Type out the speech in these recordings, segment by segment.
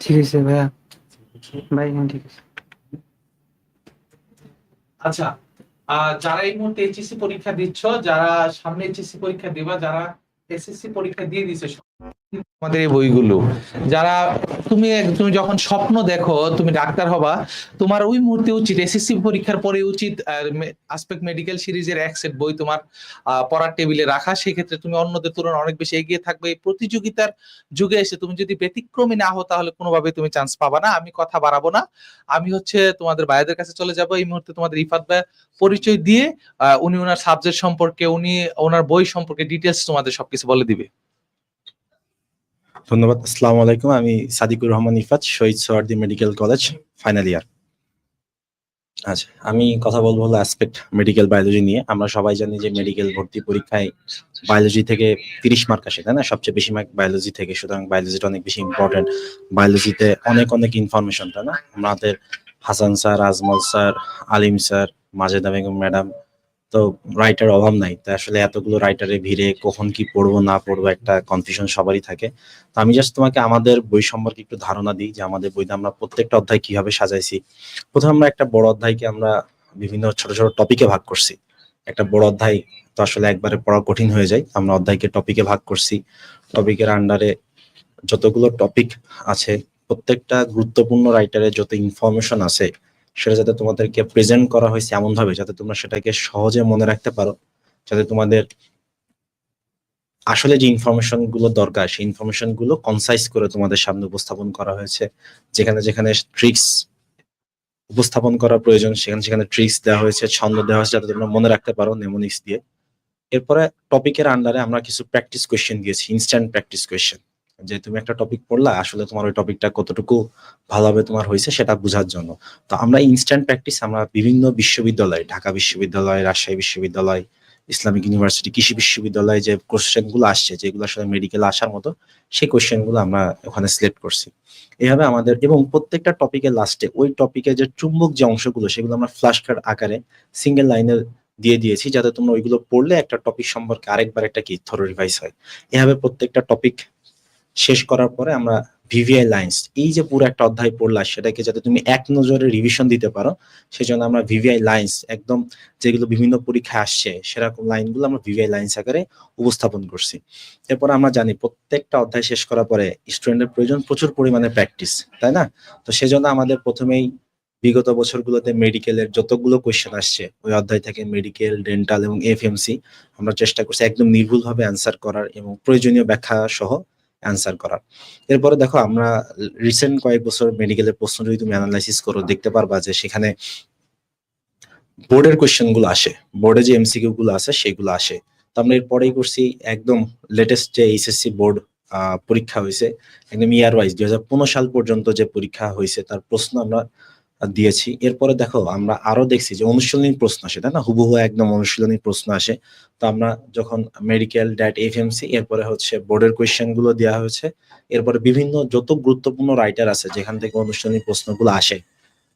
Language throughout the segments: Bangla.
ঠিক আছে, ভাইয়া। ভাই হ্যাঁ ঠিক আছে। আচ্ছা যারা এই মুহূর্তে এইচএসসি পরীক্ষা দিচ্ছ, যারা সামনে এইচএসসি পরীক্ষা দিবা, যারা এসএসসি পরীক্ষা দিয়ে দিছে আমাদের এই বইগুলো। যারা তুমি তুমি যখন স্বপ্ন দেখো, তুমি ডাক্তার হবা, তোমার ওই মুহূর্তে উচিত এসএসসি পরীক্ষার পরে উচিত আসপেক্ট মেডিকেল সিরিজের এক সেট বই তোমার পড়ার টেবিলে রাখা। সেক্ষেত্রে তুমি অন্যদের তুলনায় অনেক বেশি এগিয়ে থাকবে। এই প্রতিযোগিতার যুগে এসে তুমি যদি ব্যতিক্রমী না হও, তাহলে কোনোভাবে তুমি চান্স পাবা না। আমি কথা বাড়াবো না। আমি হচ্ছে তোমাদের ভাইদের কাছে চলে যাব। এই মুহূর্তে তোমাদের ইফাত পরিচয় দিয়ে উনি ওনার সাবজেক্ট সম্পর্কে, উনি ওনার বই সম্পর্কে ডিটেলস তোমাদের সবকিছু বলে দিবে। ধন্যবাদ, আসসালামু আলাইকুম। আমি Sadikur Rahman Ifat Shahid Suhrawardy medical college final year আচ্ছা আমি কথা বলব হলো অ্যাসপেক্ট মেডিকেল বায়োলজি নিয়ে। আমরা সবাই জানি যে মেডিকেল ভর্তি পরীক্ষায় বায়োলজি থেকে তিরিশ মার্ক আসে, তাই না? সবচেয়ে বেশি মার্ক বায়োলজি থেকে, সুতরাং বায়োলজিটা অনেক বেশি ইম্পর্টেন্ট বায়োলজিতে অনেক অনেক ইনফরমেশন তাই না? আমাদের Hasan sir Ajmal sir Alim sir Majeda Begum madam তো রাইটার অভাব নাই। তাই আসলে এতগুলো রাইটারে ভিড়ে কখন কি পড়ব, না পড়ব একটা কনফিউশন সবারই থাকে। তো আমি জাস্ট তোমাকে আমাদের বই সম্পর্কে একটু ধারণা দিই যে আমাদের বইতে আমরা প্রত্যেকটা অধ্যায় কীভাবে সাজাইছি। প্রথমে আমরা একটা বড় অধ্যায়কে আমরা বিভিন্ন ছোট ছোট টপিকে ভাগ করছি। একটা বড় অধ্যায় তো আসলে একবারে পড়া কঠিন হয়ে যায়। আমরা অধ্যায়কে টপিকে ভাগ করছি। টপিকের আন্ডারে যতগুলো টপিক আছে, প্রত্যেকটা গুরুত্বপূর্ণ রাইটারের যত ইনফরমেশন আছে সেটা যাতে তোমাদেরকে প্রেজেন্ট করা হয়েছে এমন ভাবে যাতে তোমরা সেটাকে সহজে মনে রাখতে পারো, যাতে তোমাদের আসলে যে ইনফরমেশনগুলো দরকার, সেই ইনফরমেশনগুলো কনসাইজ করে তোমাদের সামনে উপস্থাপন করা হয়েছে। যেখানে যেখানে ট্রিক্স উপস্থাপন করা প্রয়োজন, সেখানে সেখানে ট্রিক্স দেওয়া হয়েছে, ছন্দ দেওয়া হয়েছে, যাতে তোমরা মনে রাখতে পারো নেমোনিক্স দিয়ে। এরপরে টপিকের আন্ডারে আমরা কিছু প্র্যাকটিস কোয়েশ্চেন দিয়েছি ইনস্ট্যান্ট প্র্যাকটিস কোয়েশ্চেন যে তুমি একটা টপিক পড়লা, আসলে তোমার ওই টপিকটা কতটুকু ভালোভাবে তোমার হয়েছে সেটা বোঝার জন্য। তো আমরা ইনস্ট্যান্ট প্র্যাকটিস আমরা বিভিন্ন বিশ্ববিদ্যালয়, ঢাকা বিশ্ববিদ্যালয়, রাজশাহী বিশ্ববিদ্যালয়, ইসলামিক ইউনিভার্সিটি কৃষি বিশ্ববিদ্যালয়ে যে কোশ্চেনগুলো আসছে, যেগুলো আসলে মেডিকেল আসার মতো সেই কোশ্চেনগুলো আমরা ওখানে সিলেক্ট করছি। এইভাবে আমাদের, এবং প্রত্যেকটা টপিকের লাস্টে ওই টপিকের যে চুম্বক যে অংশগুলো, সেগুলো আমরা ফ্ল্যাশ কার্ড আকারে সিঙ্গেল লাইনে দিয়ে দিয়েছি, যাতে তোমরা ওইগুলো পড়লে একটা টপিক সম্পর্কে আরেকবার একটা কি থরো রিভাইস হয়। এভাবে প্রত্যেকটা টপিক শেষ করার পরে আমরা ভিভিআই লাইন্স, এই যে পুরো একটা অধ্যায় পড়লা, সেটাকে যাতে তুমি এক নজরে রিভিশন দিতে পারো, সেজন্য আমরা ভিভিআই লাইন্স একদম যেগুলো বিভিন্ন পরীক্ষায় আসছে, সেরকম লাইনগুলো আমরা ভিভিআই লাইন্স আকারে উপস্থাপন করছি। এরপর আমরা জানি প্রত্যেকটা অধ্যায় শেষ করার পরে স্টুডেন্টের প্রয়োজন প্রচুর পরিমাণে প্র্যাকটিস তাই না? তো সেজন্য আমাদের প্রথমেই বিগত বছরগুলোতে মেডিকেলের যতগুলো কোয়েশ্চেন আসছে, ওই অধ্যায় থেকে মেডিকেল ডেন্টাল এবং এফএমসি আমরা চেষ্টা করছি একদম নির্ভুলভাবে অ্যান্সার করার এবং প্রয়োজনীয় ব্যাখ্যা সহ অ্যান্সার করার। এরপরে দেখো আমরা রিসেন্ট কয়েক বছর মেডিকেলের প্রশ্ন যদি তুমি অ্যানালাইসিস করো, দেখতে পারবা যে সেখানে বোর্ডের কোয়েশ্চেনগুলো আসে। বোর্ডে যে এমসিকিউ গুলো আছে, সেগুলো আসে। তো আমরা এরপরেই করছি একদম লেটেস্ট যে এইচএসসি বোর্ড পরীক্ষা হয়েছে, একদম ইয়ার ওয়াইজ দুই হাজার পনেরো সাল পর্যন্ত যে পরীক্ষা হয়েছে, তার প্রশ্ন আমরা দিয়েছি। এরপরে দেখো, আমরা আরও দেখছি যে অনুশীলনী প্রশ্ন আসে, তাই না? হুবহু একদম অনুশীলনী প্রশ্ন আসে। তো আমরা যখন মেডিকেল ড্যাট এফএমসি এরপরে হচ্ছে বোর্ডের কোয়েশ্চেনগুলো দেওয়া হয়েছে। এরপরে বিভিন্ন যত গুরুত্বপূর্ণ রাইটার আছে, যেখান থেকে অনুশীলনী প্রশ্নগুলো আসে,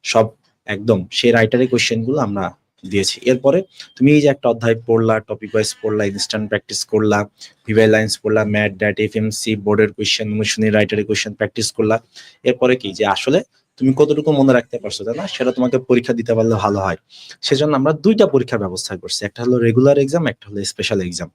সব একদম সেই রাইটারের কোয়েশ্চেনগুলো আমরা দিয়েছি। এরপরে তুমি এই যে একটা অধ্যায় পড়লা টপিক ওয়াইজ পড়লা ইনস্ট্যান্ট প্র্যাকটিস করলা ভিভাই লাইন্স পড়লা ম্যাট ড্যাট এফএমসি বোর্ডের কোয়েশ্চেন অনুশীলনী রাইটারের কোয়েশ্চেন প্র্যাকটিস করলা। এরপরে কি? যে আসলে তুমি কতটুকু মনে রাখতে পারছ, তাই না? সেটা তোমাকে পরীক্ষা দিতে পারলে ভালো হয়। সেজন্য আমরা দুইটা পরীক্ষার ব্যবস্থা করছি। একটা হলো রেগুলার এক্সাম একটা হলো স্পেশাল এক্সাম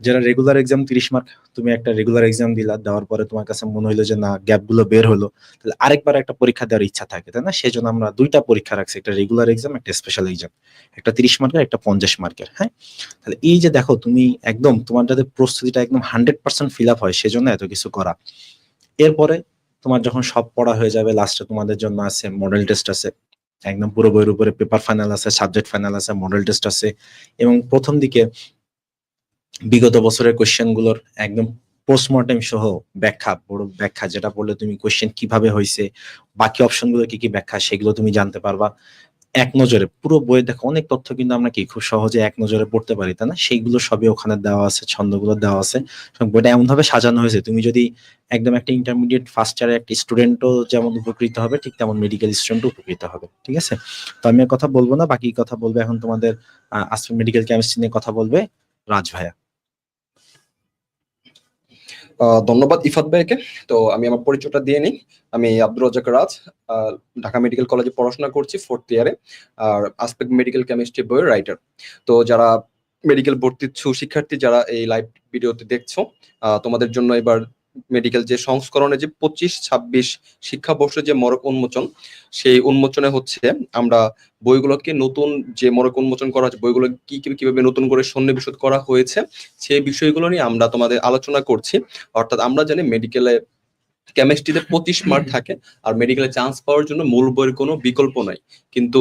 যেটা রেগুলার এক্সাম তিরিশ মার্ক তুমি একটা রেগুলার এক্সাম দিলা, দেওয়ার পরে তোমার কাছে মনে হইল যে, না গ্যাপগুলো বের হলো। তাহলে আরেকবার একটা পরীক্ষা দেওয়ার ইচ্ছা থাকে, তাই না? সেই জন্য আমরা দুইটা পরীক্ষা রাখছি, একটা রেগুলার এক্সাম একটা স্পেশাল এক্সাম একটা তিরিশ মার্কের একটা পঞ্চাশ মার্কের হ্যাঁ? তাহলে এই যে দেখো, তুমি একদম তোমার যাতে প্রস্তুতিটা একদম হান্ড্রেড পার্সেন্ট ফিল আপ হয়, সেজন্য এত কিছু করা। এরপরে তোমার যখন সব পড়া হয়ে যাবে লাস্টে তোমাদের জন্য আছে মডেল টেস্ট আছে। একদম পুরো বইয়ের উপরে পেপার ফাইনাল আছে সাবজেক্ট ফাইনাল আছে মডেল টেস্ট আছে। এবং প্রথম দিকে বিগত বছরের কোয়েশ্চেনগুলোর একদম পোস্টমর্টেম সহ ব্যাখ্যা, বড় ব্যাখ্যা, যেটা পড়লে তুমি কোয়েশ্চেন কীভাবে হয়েছে বাকি অপশনগুলো কি কি ব্যাখ্যা, সেগুলো তুমি জানতে পারবা। এক নজরে, পুরো বইয়ে দেখো অনেক তথ্য কিন্তু আমরা কি খুব সহজে এক নজরে পড়তে পারি, তাই না? সেইগুলো সবই ওখানে দেওয়া আছে, ছন্দগুলো দেওয়া আছে। বইটা এমন ভাবে সাজানো হয়েছে, তুমি যদি একদম একটা ইন্টারমিডিয়েট ফার্স্ট ইয়ারের একটা স্টুডেন্টও যেমন উপকৃত হবে, ঠিক তেমন মেডিকেল স্টুডেন্টও উপকৃত হবে, ঠিক আছে? তো আমি কথা বলব না, বাকি কথা বলবে এখন তোমাদের আজকে মেডিকেল কেমিস্ট্রি নিয়ে কথা বলবে রাজ ভাইয়া। ধন্যবাদ ইফাত ভাইকে। তো আমি আমার পরিচয়টা দিয়ে নিই। আমি আব্দুর রাজাক রাজ ঢাকা মেডিকেল কলেজে পড়াশোনা করছি ফোর্থ ইয়ারে আর আসপেক্ট মেডিকেল কেমিস্ট্রি বইয়ের রাইটার তো যারা মেডিকেল ভর্তিচ্ছু শিক্ষার্থী যারা এই লাইভ ভিডিওতে দেখছ তোমাদের জন্য এবার মেডিকেল যে সংস্করণে যে পঁচিশ, ছাব্বিশ শিক্ষাবর্ষে যে মরক উন্মোচন, সেই উন্মোচনে হচ্ছে আমরা বইগুলোকে নতুন যে মরক উন্মোচন করা হচ্ছে, বইগুলো কি কীভাবে নতুন করে সন্নিবেশিত করা হয়েছে, সেই বিষয়গুলো নিয়ে আমরা তোমাদের আলোচনা করছি। অর্থাৎ আমরা জানি মেডিকেলে কেমিস্ট্রিতে পঁচিশ মার্ক থাকে, আর মেডিকেলে চান্স পাওয়ার জন্য মূল বইয়ের কোনো বিকল্প নাই। কিন্তু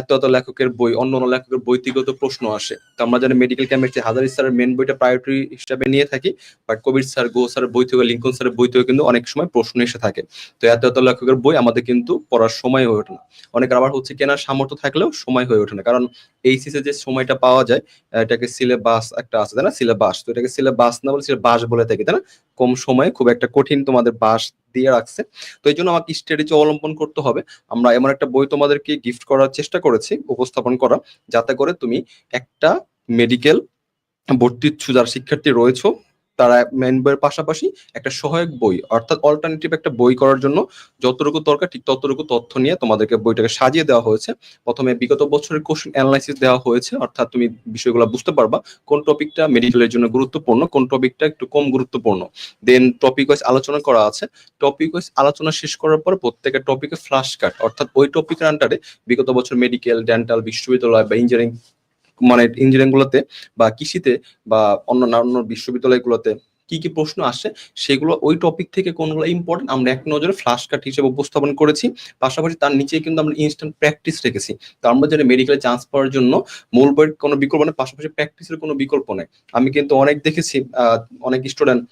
এত এত লেখকের বই, অন্য অন্য লেখকের বৈতিগত প্রশ্ন আসে। তো আমরা জানি মেডিকেল কেমিস্ট্রি হাজারি স্যারের মেন বইটা প্রায়োরিটি হিসাবে নিয়ে থাকি বাট কবির স্যার গো স্যারের বই থেকে লিঙ্কন স্যারের বই থেকে কিন্তু অনেক সময় প্রশ্ন এসে থাকে। তো এত এত লেখকের বই আমাদের কিন্তু পড়ার সময় হয়ে ওঠে না। অনেক আবার হচ্ছে কেনার সামর্থ্য থাকলেও সময় হয়ে ওঠে না, কারণ এইচএসে যে সময়টা পাওয়া যায় এটাকে সিলেবাস একটা আছে, তাই না? সিলেবাস তো এটাকে সিলেবাস না বলে সিলেবাস বলে থাকি, তাই না? কম সময়ে খুব একটা কঠিন তোমাদের বাস দিয়ে রাখছে। তো এই জন্য আমাকে স্ট্র্যাটেজি অবলম্বন করতে হবে, আমরা এমন একটা বই তোমাদেরকে গিফট করার চেষ্টা করেছি, উপস্থাপন করা, যাতে করে তুমি একটা মেডিকেল ভর্তি যারা শিক্ষার্থী রয়েছে। তারা মেন বইয়ের পাশাপাশি একটা সহায়ক বই, অর্থাৎ অল্টারনেটিভ একটা বই করার জন্য যতটুকু দরকার ঠিক ততটুকু তথ্য নিয়ে তোমাদেরকে বইটাকে সাজিয়ে দেওয়া হয়েছে। প্রথমে বিগত বছরের কোশ্চেন অ্যানালাইসিস দেওয়া হয়েছে, অর্থাৎ তুমি বিষয়গুলো বুঝতে পারবা কোন টপিকটা মেডিকেলের জন্য গুরুত্বপূর্ণ, কোন টপিকটা একটু কম গুরুত্বপূর্ণ। দেন টপিক ওয়াইজ আলোচনা করা আছে। টপিক ওয়াইজ আলোচনা শেষ করার পর প্রত্যেকের টপিকে ফ্লাশ কাট অর্থাৎ ওই টপিকের আন্ডারে বিগত বছর মেডিকেল ডেন্টাল বিশ্ববিদ্যালয় বা ইঞ্জিনিয়ারিং মানে ইঞ্জিনিয়ারিং গুলোতে বা কৃষিতে বা অন্য অন্য বিশ্ববিদ্যালয়গুলোতে কি কি প্রশ্ন আসে, সেগুলো ওই টপিক থেকে কোনগুলো ইম্পর্টেন্ট আমরা এক নজরে ফ্লাশ কাট হিসেবে উপস্থাপন করেছি। পাশাপাশি তার নিচে কিন্তু আমরা ইনস্ট্যান্ট প্র্যাকটিস রেখেছি। তো আমরা জানি মেডিকেলে চান্স পাওয়ার জন্য মূল বইয়ের কোনো বিকল্প নেই, পাশাপাশি প্র্যাকটিসের কোনো বিকল্প নেই। আমি কিন্তু অনেক দেখেছি অনেক স্টুডেন্ট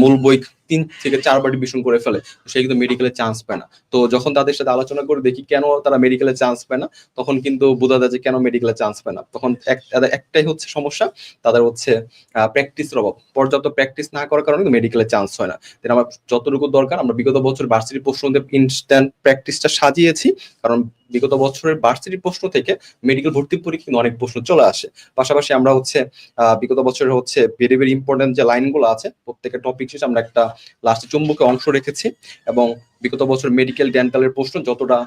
মূল বই তিন থেকে চারবার ডিভিশন করে ফেলে। সে কিন্তু মেডিকেলে চান্স পায় না। তো যখন তাদের সাথে আলোচনা করে দেখি কেন তারা মেডিকেলে চান্স পায় না, তখন কিন্তু বোঝা যায় যে কেন মেডিকেলে চান্স পায় না। তখন একটাই হচ্ছে সমস্যা, তাদের হচ্ছে প্র্যাকটিসের অভাব। পর্যাপ্ত প্র্যাকটিস না করার কারণে মেডিকেলে চান্স হয় না। আমার যতটুকু দরকার, আমরা বিগত বছর ভার্সিটি প্রশ্ন ইনস্ট্যান্ট প্র্যাকটিসটা সাজিয়েছি, কারণ বিগত বছরের ভার্সিটি প্রশ্ন থেকে মেডিকেল ভর্তি পরীক্ষা কিন্তু অনেক প্রশ্ন চলে আসে। পাশাপাশি আমরা হচ্ছে বিগত বছরের হচ্ছে ভেরি ভেরি ইম্পর্টেন্ট যে লাইনগুলো আছে, প্রত্যেকটা টপিক শেষে আমরা একটা লাস্টে চুম্বকে অংশ রেখেছি এবং বিগত বছর মেডিকেল ডেন্টালের প্রশ্ন যতটা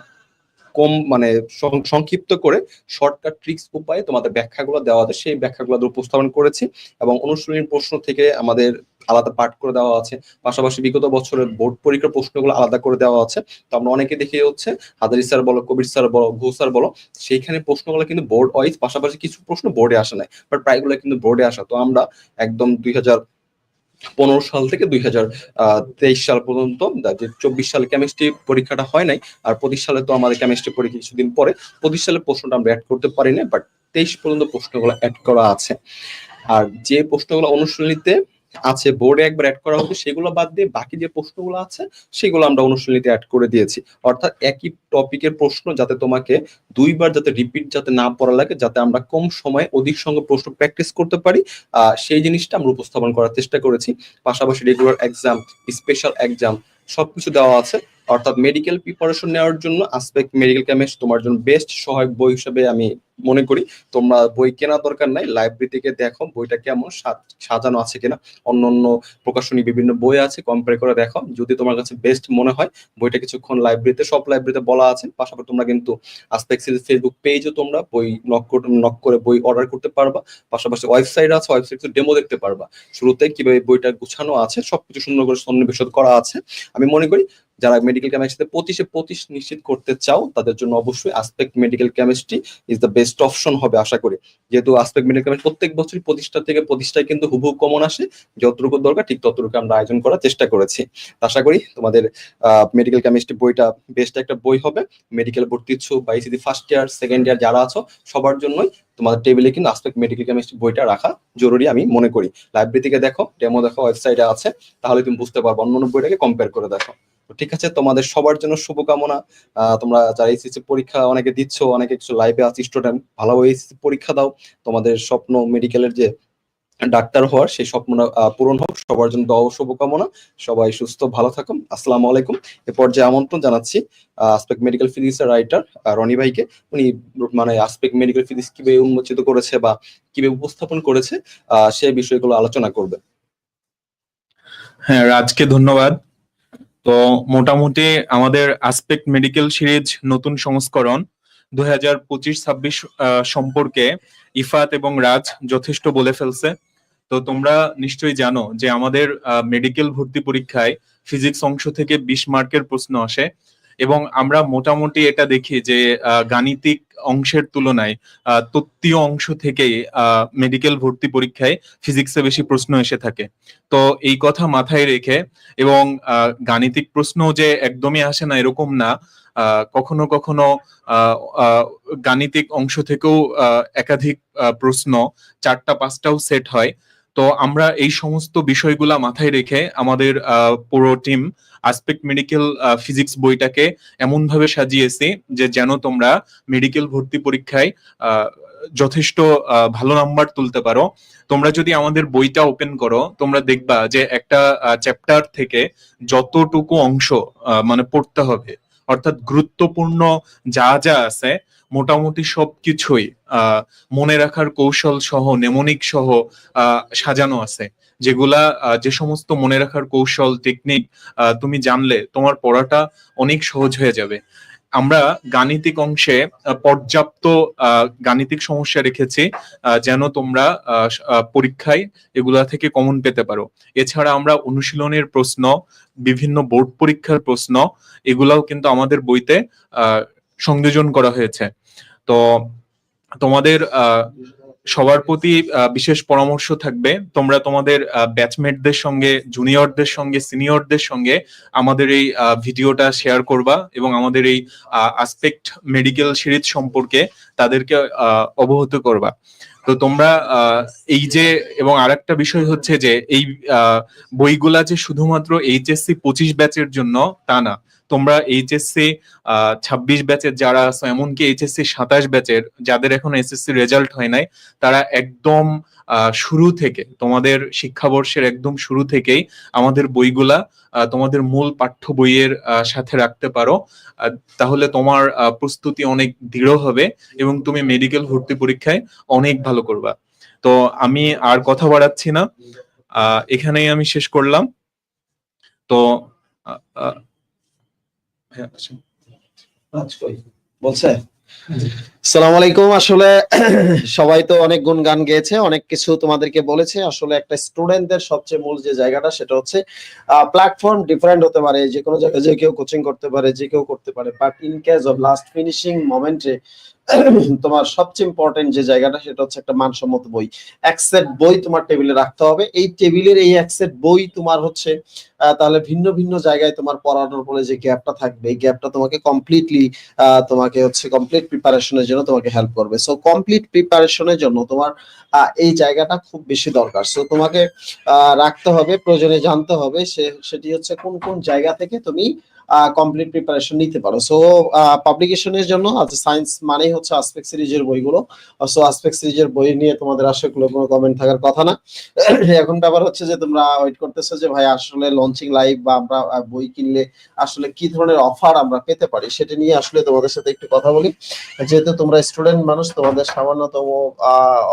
কম মানে সংক্ষিপ্ত করে শর্টকাট ট্রিক্স উপায়ে তোমাদের ব্যাখ্যাগুলো দেওয়া আছে, সেই ব্যাখ্যাগুলো উপস্থাপন করেছি এবং অনুশীলনীর প্রশ্ন থেকে আমাদের আলাদা পাঠ করে দেওয়া আছে। পাশাপাশি বিগত বছরের বোর্ড পরীক্ষার প্রশ্নগুলো আলাদা করে দেওয়া আছে। তো আমরা অনেকে দেখি হচ্ছে, হাজারি স্যার বলো, কবির স্যার বলো ঘোষ স্যার বলো, সেইখানে প্রশ্নগুলো কিন্তু বোর্ড ওয়াইজ পাশাপাশি কিছু প্রশ্ন বোর্ডে আসে নাই বাট প্রায়গুলো কিন্তু বোর্ডে আসা। তো আমরা একদম দুই হাজার পনেরো সাল থেকে দুই হাজার তেইশ সাল পর্যন্ত যে চব্বিশ সালে কেমিস্ট্রি পরীক্ষাটা হয় নাই, আর পঁচিশ সালে তো আমাদের কেমিস্ট্রি পরীক্ষা কিছুদিন পরে, পঁচিশ সালে প্রশ্নটা আমরা অ্যাড করতে পারি না বাট তেইশ পর্যন্ত প্রশ্নগুলো অ্যাড করা আছে। আর যে প্রশ্নগুলো অনুশীলনীতে আছে বোর্ডে একবার অ্যাড করা হতো, সেগুলো বাদ দিয়ে বাকি যে প্রশ্নগুলো আছে, সেগুলো আমরা অনুশীলনীতে অ্যাড করে দিয়েছি। অর্থাৎ একই টপিকের প্রশ্ন যাতে তোমাকে দুইবার যাতে রিপিট যাতে না পড়া লাগে, যাতে আমরা কম সময়ে অধিক সঙ্গে প্রশ্ন প্র্যাকটিস করতে পারি সেই জিনিসটা আমরা উপস্থাপন করার চেষ্টা করেছি। পাশাপাশি রেগুলার এক্সাম স্পেশাল এক্সাম সবকিছু দেওয়া আছে। অর্থাৎ মেডিকেল প্রিপারেশন নেওয়ার জন্য আসপেক্ট মেডিকেল কেমিস্ট তোমার জন্য বেস্ট সহায়ক বই হিসেবে আমি মনে করি। তোমরা বই কেনা দরকার নাই লাইব্রেরি থেকে দেখো বইটা কেমন সাজানো আছে কিনা। অন্য অন্য প্রকাশনী বিভিন্ন বই আছে কম্পেয়ার করে দেখো। যদি তোমার কাছে বেস্ট মনে হয়, বইটা কিছুক্ষণ লাইব্রেরিতে সব লাইব্রেরিতে বলা আছে। পাশাপাশি তোমরা কিন্তু আসপেক্ট সিরিজ ফেসবুক পেজও তোমরা বই নক নক করে বই অর্ডার করতে পারবা। পাশাপাশি ওয়েবসাইট আছে ওয়েবসাইট ডেমো দেখতে পারবা। শুরুতে কীভাবে বইটা গুছানো আছে, সবকিছু সুন্দর করে সন্নিবেশন করা আছে। আমি মনে করি যারা মেডিকেল কেমিস্ট্রিতে পঁচিশে পঁচিশ নিশ্চিত করতে চাও, তাদের জন্য অবশ্যই aspect medical chemistry is the best option হবে আশা করি। যেহেতু আসপেক্ট মেডিকেল কেমিস্ট্রি প্রত্যেক বছরই প্রতিষ্ঠা থেকে প্রতিষ্ঠায় কিন্তু হুবহু কমন আসে, যতটুকু দরকার ঠিক ততটুকু আমরা আয়োজন করার চেষ্টা করেছি। আশা করি তোমাদের মেডিকেল কেমিস্ট্রি বইটা বেস্ট একটা বই হবে। মেডিকেল ভর্তি ইচ্ছুক বা ECD first year second year যারা আছো, সবার জন্যই তোমাদের টেবিলে কিন্তু আসপেক্ট মেডিকেল কেমিস্ট্রি বইটা রাখা জরুরি আমি মনে করি। লাইব্রেরি থেকে দেখো ডেমো দেখো ওয়েবসাইটে আছে, তাহলে তুমি বুঝতে পারব। অন্য বইটাকে কম্পেয়ার করে দেখো। ঠিক আছে, তোমাদের সবার জন্য শুভকামনা। তোমরা যারা এইচএসসি পরীক্ষা অনেকে দিচ্ছ, অনেকে কিছু লাইভে আছে স্টুডেন্ট ভালোভাবে এইচএসসি পরীক্ষা দাও। তোমাদের স্বপ্ন মেডিকেলের যে ডাক্তার হওয়ার, সেই স্বপ্নটা পূরণ হোক। সবার জন্য দোয়া ও শুভকামনা। সবাই সুস্থ, ভালো থাকুন। আসসালামু আলাইকুম। এ পর্যায়ে আমন্ত্রণ জানাচ্ছি আসপেক্ট মেডিকেল ফিজিক্সের রাইটার রনি ভাইকে। উনি মানে আসপেক্ট মেডিকেল ফিজিক্স কীভাবে উন্মোচিত করেছে বা কীভাবে উপস্থাপন করেছে সে বিষয়গুলো আলোচনা করবে। হ্যাঁ রাজকে ধন্যবাদ। তো মোটামুটি আমাদের আসপেক্ট মেডিকেল সিরিজ নতুন সংস্করণ দুই হাজার পঁচিশ ছাব্বিশ সম্পর্কে ইফাত এবং রাজ যথেষ্ট বলে ফেলছে। তো তোমরা নিশ্চয়ই জানো যে আমাদের মেডিকেল ভর্তি পরীক্ষায় ফিজিক্স অংশ থেকে বিশ মার্কের প্রশ্ন আসে। এবং আমরা মোটামুটি এটা দেখি যে গাণিতিক অংশের তুলনায় তত্ত্বীয় অংশ থেকেই মেডিকেল ভর্তি পরীক্ষায় ফিজিক্সে বেশি প্রশ্ন এসে থাকে। তো এই কথা মাথায় রেখে এবং গাণিতিক প্রশ্ন যে একদমই আসে না, এরকম না কখনো কখনো গাণিতিক অংশ থেকেও একাধিক প্রশ্ন, চারটা পাঁচটাও সেট হয়। তো আমরা এই সমস্ত বিষয়গুলা মাথায় রেখে আমাদের পুরো টিম আসপেক্ট মেডিকেল ফিজিক্স বইটাকে এমন ভাবে সাজিয়েছি যে যেন তোমরা মেডিকেল ভর্তি পরীক্ষায় যথেষ্ট ভালো নাম্বার তুলতে পারো। তোমরা যদি আমাদের বইটা ওপেন করো, তোমরা দেখবা যে একটা চ্যাপ্টার থেকে যতটুকু অংশ মানে পড়তে হবে, অর্থাৎ গুরুত্বপূর্ণ যা যা আছে মোটামুটি সবকিছুই মনে রাখার কৌশল সহ নেমনিক সহ সাজানো আছে। যেগুলা যে সমস্ত মনে রাখার কৌশল টেকনিক তুমি জানলে তোমার পড়াটা অনেক সহজ হয়ে যাবে। আমরা গাণিতিক অংশে পর্যাপ্ত গাণিতিক সমস্যা রেখেছি যেন তোমরা পরীক্ষায় এগুলা থেকে কমন পেতে পারো। এছাড়া আমরা অনুশীলনের প্রশ্ন, বিভিন্ন বোর্ড পরীক্ষার প্রশ্ন, এগুলাও কিন্তু আমাদের বইতে সংযোজন করা হয়েছে। তো তোমাদের সবার প্রতি বিশেষ পরামর্শ থাকবে, তোমরা তোমাদের ব্যাচমেটদের সঙ্গে জুনিয়রদের সঙ্গে সিনিয়রদের সঙ্গে আমাদের এই ভিডিওটা শেয়ার করবা এবং আমাদের এই আসপেক্ট মেডিকেল সিরিজ সম্পর্কে তাদেরকে অবহিত করবা। তো তোমরা এই যে, এবং আরেকটা বিষয় হচ্ছে যে, এই বইগুলা যে শুধুমাত্র এইচএসসি পঁচিশ ব্যাচের জন্য তা না। তোমরা এইচএসসি ছাব্বিশ ব্যাচের যারা আছো, এমনকি এইচএসসি সাতাশ ব্যাচের যাদের এখন এসএসসি রেজাল্ট হয় নাই, তারা একদম শুরু থেকে, তোমাদের শিক্ষাবর্ষের একদম শুরু থেকেই আমাদের বইগুলা তোমাদের মূল পাঠ্য বইয়ের সাথে রাখতে পারো। তাহলে তোমার প্রস্তুতি অনেক দৃঢ় হবে এবং তুমি মেডিকেল ভর্তি পরীক্ষায় অনেক ভালো করবা। তো আমি আর কথা বাড়াচ্ছি না। এখানেই আমি শেষ করলাম। তো আহ, আহ, হ্যাঁ, আচ্ছা। বলছে? সালাম আলাইকুম আসলে সবাই তো অনেক গুণ গান গেয়েছে, অনেক কিছু তোমাদেরকে বলেছে। আসলে একটা স্টুডেন্টদের সবচেয়ে মূল যে জায়গাটা, সেটা হচ্ছে প্ল্যাটফর্ম ডিফারেন্ট হতে পারে, যে কোনো জায়গায় যে কেউ কোচিং করতে পারে, যে কেউ করতে পারে। But in case of last finishing মোমেন্টে তোমার সবচেয়ে ইম্পর্টেন্ট যে জায়গাটা, সেটা হচ্ছে একটা মানসম্মত বই। একসেট বই তোমার টেবিলে রাখতে হবে। এই টেবিলের এই একসেট বই তোমার হচ্ছে তাহলে ভিন্ন ভিন্ন জায়গায় তোমার পড়ানোর ফলে যে গ্যাপটা থাকবে, এই গ্যাপটা তোমাকে কমপ্লিটলি তোমাকে হচ্ছে কমপ্লিট প্রিপারেশনের জন্য তোমাকে হেল্প করবে। সো কমপ্লিট প্রিপারেশনের জন্য তোমার এই জায়গাটা খুব বেশি দরকার। সো তোমাকে রাখতে হবে, প্রয়োজনে জানতে হবে সে, সেটি হচ্ছে কোন কোন জায়গা থেকে তুমি কমপ্লিট প্রিপারেশন নিতে পারো। সো পাবলিকেশনের জন্য সায়েন্স মানেই হচ্ছে আসপেক্ট সিরিজের বইগুলো। সো আসপেক্ট সিরিজের বই নিয়ে তোমাদের আসলে কোনো কমেন্ট থাকার কথা না। এখন ব্যাপার হচ্ছে যে তোমরা ওয়েট করতেছো যে ভাই আসলে লঞ্চিং লাইভ বা আমরা বই কিনলে আসলে কি ধরনের অফার আমরা পেতে পারি সেটা নিয়ে আসলে তোমাদের সাথে একটু কথা বলি। যেহেতু তোমরা স্টুডেন্ট মানুষ, তোমাদের সামান্যতম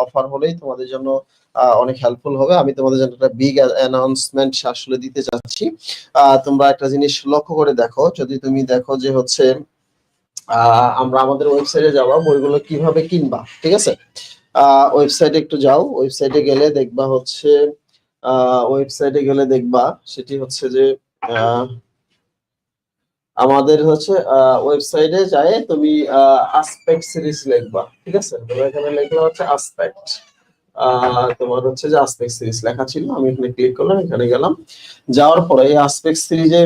অফার হলেই তোমাদের জন্য অনেক হেল্পফুল হবে। আমি তোমাদের জন্য একটা বিগ অ্যানাউন্সমেন্ট আসলে দিতে চাচ্ছি। তোমরা একটা জিনিস লক্ষ্য করে দেখো। যদি তুমি দেখো যে হচ্ছে আমরা আমাদের ওয়েবসাইটে যাওয়া, বইগুলো কীভাবে কিনবা, ঠিক আছে? ওয়েবসাইটে একটু যাও। ওয়েবসাইটে গেলে দেখবা হচ্ছে ওয়েবসাইটে গেলে দেখবা সেটি হচ্ছে যে আমাদের হচ্ছে ওয়েবসাইটে যায় তুমি আসপেক্ট সিরিজ লিখবা, ঠিক আছে? তোমার এখানে লেখা হচ্ছে আসপেক্ট তোমার হচ্ছে যে আসপেক্ট সিরিজ লেখা ছিল, আমি এখানে ক্লিক করলাম, এখানে গেলাম। যাওয়ার পরে এই আসপেক্ট সিরিজে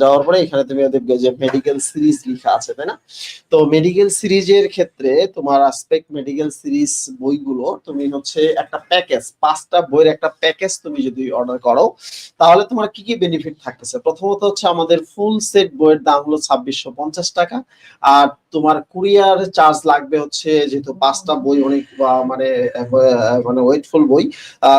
যাওয়ার পরে এখানে তুমি দেখবে যে মেডিকেল সিরিজ লেখা আছে, তাই না? তো মেডিকেল সিরিজের ক্ষেত্রে তোমার আসপেক্ট মেডিকেল সিরিজ বইগুলো তুমি হচ্ছে একটা প্যাকেজ পাঁচটা বইয়ের একটা প্যাকেজ তুমি যদি অর্ডার করো, তাহলে তোমার কি কি বেনিফিট থাকতেছে? প্রথমত হচ্ছে আমাদের ফুল সেট বইয়ের দাম হলো ছাব্বিশশো পঞ্চাশ টাকা, আর তোমার কুরিয়ার চার্জ লাগবে হচ্ছে যেহেতু পাঁচটা বই অনেক মানে মানে ওয়েটফুল বই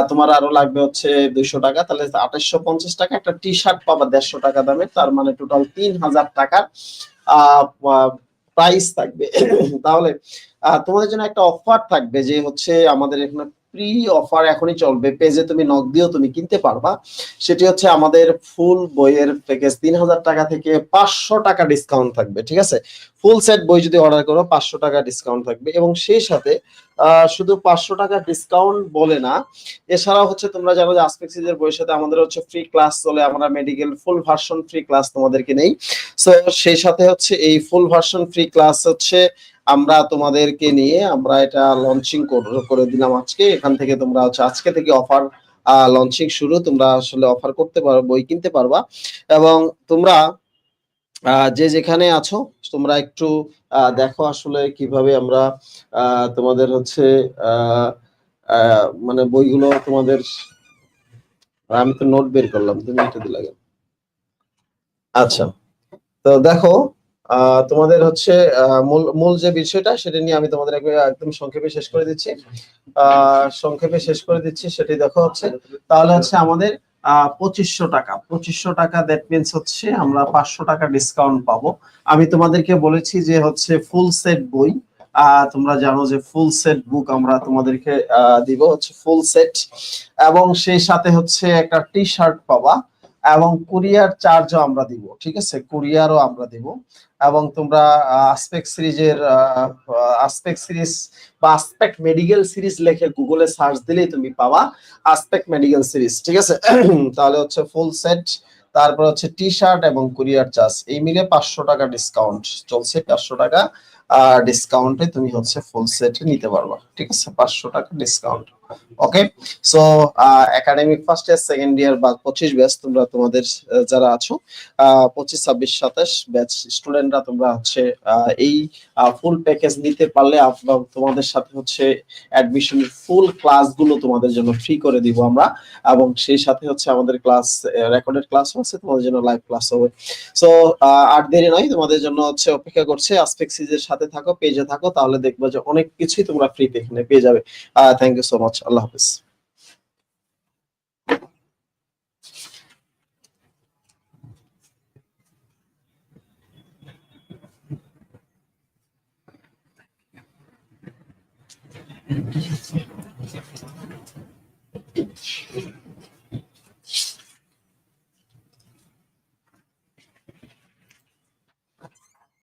তোমার আরও লাগবে হচ্ছে দুইশো টাকা, তাহলে আঠাশশো পঞ্চাশ টাকা, একটা টি শার্ট পাবা দেড়শো টাকা দামের তার মানে টোটাল তিন হাজার টাকার প্রাইস থাকবে। তাহলে তোমাদের জন্য একটা অফার থাকবে যে হচ্ছে আমাদের এখানে প্রি অফার এখনই চলবে। পেজে তুমি নক দিয়েও তুমি কিনতে পারবা। সেটি হচ্ছে আমাদের ফুল বইয়ের প্যাকেজ তিন হাজার টাকা থেকে পাঁচশো টাকা ডিসকাউন্ট থাকবে, ঠিক আছে? ফুল সেট বই যদি অর্ডার করো, পাঁচশো টাকা ডিসকাউন্ট থাকবে। এবং সেই সাথে শুধু পাঁচশো টাকা ডিসকাউন্ট বলে না, এছাড়াও হচ্ছে তোমরা জানো যে আসপেক্সিজের বইয়ের সাথে আমাদের হচ্ছে ফ্রি ক্লাস চলে, আমরা medical full version free class তোমাদেরকে নেই। সো সেই সাথে হচ্ছে এই ফুল ভার্সন ফ্রি ক্লাস হচ্ছে আমরা তোমাদেরকে নিয়ে আমরা এটা লঞ্চিং করে দিলাম আজকে। এখান থেকে তোমরা হচ্ছে আজকে থেকে অফার লঞ্চিং শুরু। তোমরা আসলে অফার করতে পারো, বই কিনতে পারবা। এবং তোমরা যে যেখানে আছো, তোমরা একটু দেখো আসলে কীভাবে আমরা তোমাদের হচ্ছে মানে বইগুলো তোমাদের, আমি তো নোট বের করলাম, তুমি আচ্ছা তো দেখো তোমাদের হচ্ছে মূল মূল যে বিষয়টা সেটা নিয়ে আমি তোমাদের একদম সংক্ষেপে শেষ করে দিচ্ছি। সংক্ষেপে শেষ করে দিচ্ছি সেটি দেখো হচ্ছে। তাহলে হচ্ছে আমাদের পঁচিশশো টাকা। পঁচিশশো টাকা দ্যাট মিনস হচ্ছে আমরা পাঁচশো টাকা ডিসকাউন্ট পাবো। আমি তোমাদেরকে বলেছি যে হচ্ছে ফুল সেট বই তোমরা জানো যে ফুল সেট বুক আমরা তোমাদেরকে দিব হচ্ছে ফুল সেট এবং সেই সাথে হচ্ছে একটা টি শার্ট পাবা। এবং কুরিয়ার চার্জও আমরা দিব, ঠিক আছে? কুরিয়ারও আমরা দিব। এবং তোমরা আসপেক্ট সিরিজের আসপেক্ট সিরিজ বা আসপেক্ট মেডিকেল সিরিজ লেখে গুগলে সার্চ দিলেই তুমি পাবা আসপেক্ট মেডিকেল সিরিজ, ঠিক আছে? তাহলে হচ্ছে ফুল সেট তারপর হচ্ছে টি শার্ট এবং কুরিয়ার চার্জ, এই মিলে পাঁচশো টাকা ডিসকাউন্ট চলছে, পাঁচশো টাকা ডিসকাউন্টে তুমি হচ্ছে ফুল সেট নিতে পারবা, ঠিক আছে? পাঁচশো টাকা discount okay so academic first year second year বা পঁচিশ ব্যাচ তোমরা তোমাদের যারা আছো পঁচিশ, ছাব্বিশ, সাতাশ ব্যাচ স্টুডেন্টরা তোমরা হচ্ছে এই ফুল প্যাকেজ নিতে পারলে তোমাদের সাথে হচ্ছে অ্যাডমিশনের ফুল ক্লাসগুলো তোমাদের জন্য ফ্রি করে দিব আমরা। এবং সেই সাথে হচ্ছে আমাদের ক্লাস রেকর্ডেড ক্লাস আছে, তোমাদের জন্য লাইভ ক্লাস হবে সো আর দেরি নয়, তোমাদের জন্য হচ্ছে অপেক্ষা করছে। আসপেক্সিজের সাথে থাকো পেজে থাকো, তাহলে দেখব যে অনেক কিছুই তোমরা ফ্রিতে এখানে পেয়ে যাবে। Thank you so much Allah Hafiz